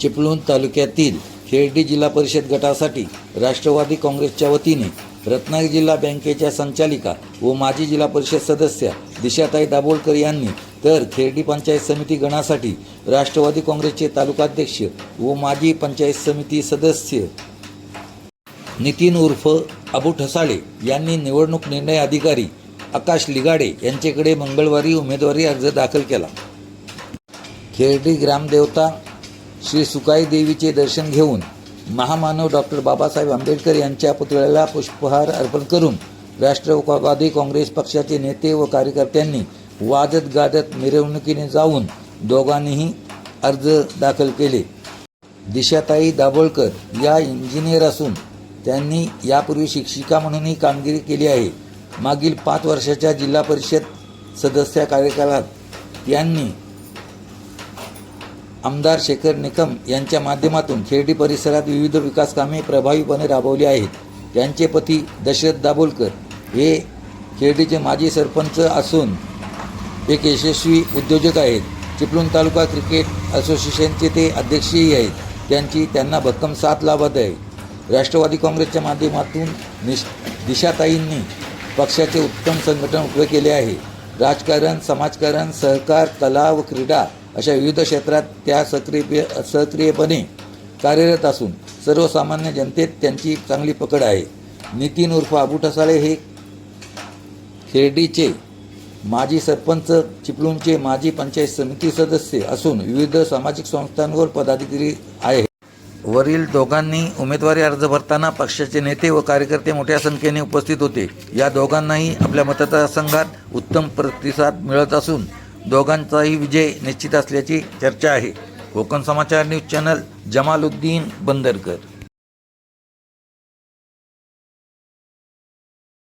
चिपळूण तालुक्यातील खेर्डी जिल्हा परिषद गटासाठी राष्ट्रवादी काँग्रेसच्या वतीने रत्नागिरी जिल्हा बँकेच्या संचालिका व माजी जिल्हा परिषद सदस्या दिशाताई दाभोळकर यांनी तर खेर्डी पंचायत समिती गणासाठी राष्ट्रवादी काँग्रेसचे तालुकाध्यक्ष व माजी पंचायत समिती सदस्य नितीन उर्फ अबू ठसाळे यांनी निवडणूक निर्णय अधिकारी आकाश लिगाडे यांच्याकडे मंगळवारी उमेदवारी अर्ज दाखल केला. खेर्डी ग्रामदेवता श्री सुकाई देवीचे दर्शन घेऊन महामानव डॉक्टर बाबासाहेब आंबेडकर यांच्या पुतळ्याला पुष्पहार अर्पण करून राष्ट्रवादी काँग्रेस पक्षाचे नेते व कार्यकर्त्यांनी वाजत गाजत मिरवणुकीने जाऊन दोघांनीही अर्ज दाखल केले. दिशाताई दाभोळकर या इंजिनियर असून त्यांनी यापूर्वी शिक्षिका म्हणूनही कामगिरी केली आहे. मागील पाच वर्षाच्या जिल्हा परिषद सदस्य कार्यकाळात यांनी आमदार शेखर निकम यांच्या माध्यमातून खेर्डी परिसरात विविध विकास कामे प्रभावीपणे राबवली आहेत. त्यांचे पती दशरथ दाभोलकर हे खेर्डीचे माजी सरपंच असून एक यशस्वी उद्योजक आहेत. चिपळूण तालुका क्रिकेट असोसिएशनचे ते अध्यक्षही आहेत. त्यांची त्यांना भक्कम साथ लाभत आहे. राष्ट्रवादी काँग्रेसच्या माध्यमातून निश दिशाताईंनी पक्षाचे उत्तम संघटन उभे केले आहे. राजकारण समाजकारण सहकार कला व क्रीडा अशा विविध क्षेत्रात त्या सक्रिय सक्रियपणे कार्यरत असून सर्वसामान्य जनतेत त्यांची चांगली पकड आहे. नितीन उर्फ अबू ठसाळे हे खेर्डीचे माजी सरपंच चिपळूणचे माजी पंचायत समिती सदस्य असून विविध सामाजिक संस्थांवर पदाधिकारी आहे वरील दोघांनी उमेदवारी अर्ज भरताना पक्षाचे नेते व कार्यकर्ते मोठ्या संख्येने उपस्थित होते. या दोघांनाही आपल्या मतदारसंघात उत्तम प्रतिसाद मिळत असून दोघांचाही विजय निश्चित असल्याची चर्चा आहे. Konkan Samachar news channel Jamaluddin Bandarkar.